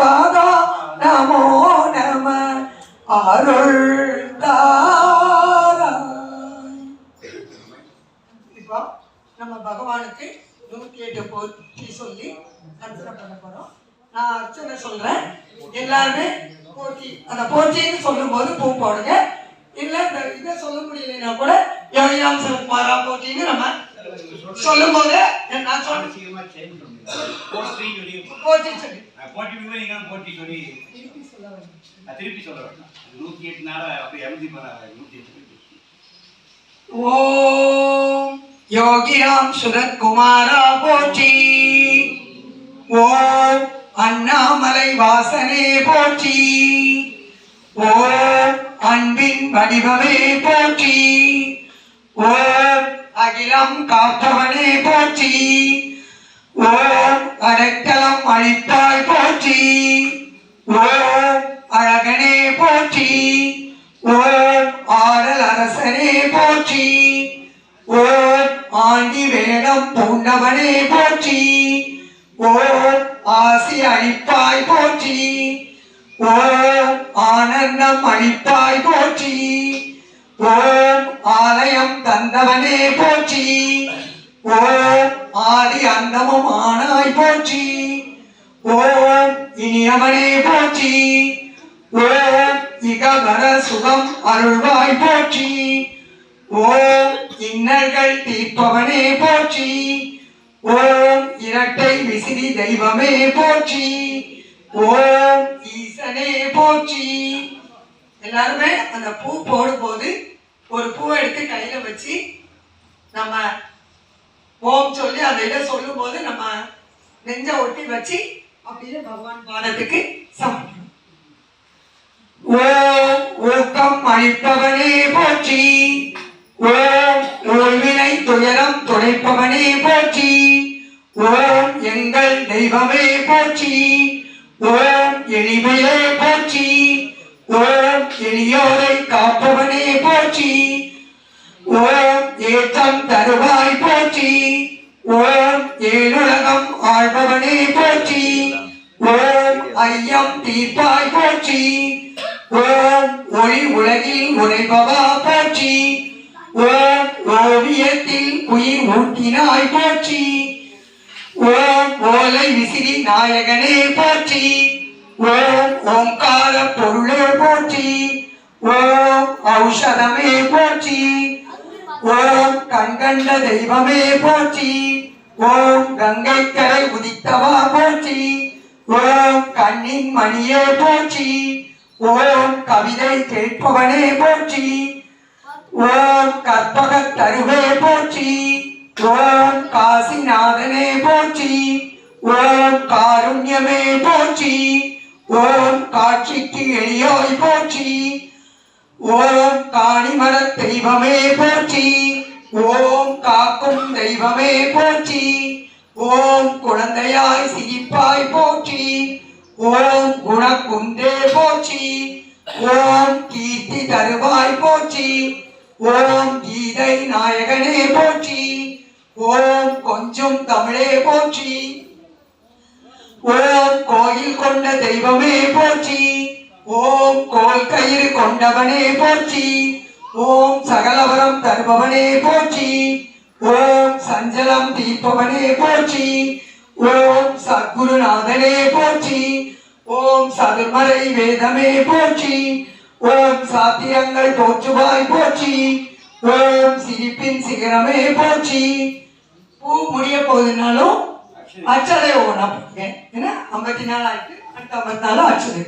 பாதா நமோ நம. அருள் இப்போ நம்ம பகவானுக்கு நூத்தி எட்டு போற்றி சொல்லி அர்ச்சனை பண்ண போறோம். நான் அர்ச்சனை சொல்றேன். எல்லாருமே போற்றி அந்த போற்றின்னு சொல்லும் போது பூ போடுங்க. இல்ல இந்த இதை சொல்ல முடியலன்னா கூட யோகிராம் சிவகுமாரா போற்றின்னு நம்ம சொல்லும் போது நான் சொல்றேன் போட்டி சொல்லி. போற்றி சொல்லி. போட்டி விடுவேன், நீங்க போட்டி சொல்லி. திருப்பி சொல்ல வேண்டும். நூத்தி எட்டு நாள அப்ப எழுதி பண்ண நூத்தி எட்டு ஓம் யோகிராம் சுரத்குமாரா போற்றி. ஓம் அண்ணாமலை வாசனே போற்றி. ஓம் அன்பின் வடிவமே போற்றி. ஓம் அகிலம் காப்பவனே போற்றி. ஓம் அடைக்கலம் போற்றி. ஓம் அழகனே போற்றி. ஓம் ஆடல் அரசனே போற்றி. ஓம் ஆண்டி வேடம் பூண்டவனே போற்றி. ஓம் ஆசி அழிப்பாய் போற்றி. ஓம் ஆனந்தம் அழிப்பாய் போற்றி. ஓம் ஆலயம் தந்தவனே போற்றி. ஓம் ஆதி அந்தமும் ஆனாய் போற்றி. ஓம் இனியவனே போற்றி. ஓம் இகவர சுகம் அருள்வாய் போற்றி. ஓம் இன்னல்கள் தீர்ப்பவனே போற்றி. ஓம் இரட்டை விசிறி தெய்வமே போற்றி. ஓம் ஈசனே போற்றி. எல்லாருமே அந்த பூ போடும்போது ஒரு பூ எடுத்து கையில வச்சு நம்ம ஓம் சொல்லி அந்த இதை சொல்லும் போது நம்ம நெஞ்ச ஒட்டி வச்சு அப்படின்னு பகவான் பாதத்துக்கு சமர்ப்பணம். ஓம் ஊக்கம் அளிப்பவனே போற்றி. ஓம் ஊழ்வினை துயரம் துடைப்பவனே போற்றி. ஓம் எங்கள் தெய்வமே போற்றி. ஓம் எளிமையே போற்றி. ஓம் எளியோரை காப்பவனே போற்றி. ஓம் ஏற்றம் தருவாய் போற்றி. ஓம் ஏழுலகம் ஆழ்பவனே போற்றி. ஓம் ஐயம் தீர்ப்பாய் போற்றி. ஓம் ஒளி உலகில் உழைப்பவா போற்றி. ஓம் ஓவியத்தில் உயிர் ஊட்டினாய் போற்றி. ஓம் ஓலை விசிறி நாயகனே போற்றி. ஓம் ஓங்கார பொருளே போற்றி. கண்கண்ட தெய்வமே போற்றி. ஓம் கங்கை கரை உதித்தவா போற்றி. ஓம் கண்ணின் மணியே போற்றி. ஓம் கவிதை கேட்பவனே போற்றி. ஓம் கற்பக தருவே போற்றி. ஓம் காசிநாதனே போற்றி. ஓம் காருண்யமே போற்றி. ஓம் காட்சிக்கு எளியோய் போற்றி. ஓம் காணிமர தெய்வமே போற்றி. ஓம் காக்கும் தெய்வமே போற்றி. ஓம் குழந்தையாய் சிரிப்பாய் போற்றி. ஓம் குணக்குன்றே போற்றி. ஓம் கீர்த்தி தருவாய் போற்றி. ஓம் கீதை நாயகனே போற்றி. ஓம் கொஞ்சம் தமிழே போற்றி. ஓம் கோயில் கொண்ட தெய்வமே போற்றி. ஓம் கோல் கயிறு கொண்டவனே போற்றி. ஓம் சகலவரம் தருபவனே போற்றி. ஓம் சஞ்சலம் தீர்ப்பவனே போற்றி. ஓம் சத்குருநாதனே போற்றி. ஓம் சதுர்மலை வேதமே போற்றி. ஓம் சாத்திரங்கள் போற்றுவாய் போற்றி. ஓம் சிரிப்பின் சிகரமே போற்றி. பூ முடிய போகுதுனாலும் அச்சதை ஓனா போங்க ஏன்னா ஐம்பத்தி நாலு ஆயிட்டு அடுத்த ஐம்பத்தி நாலு அச்சதை.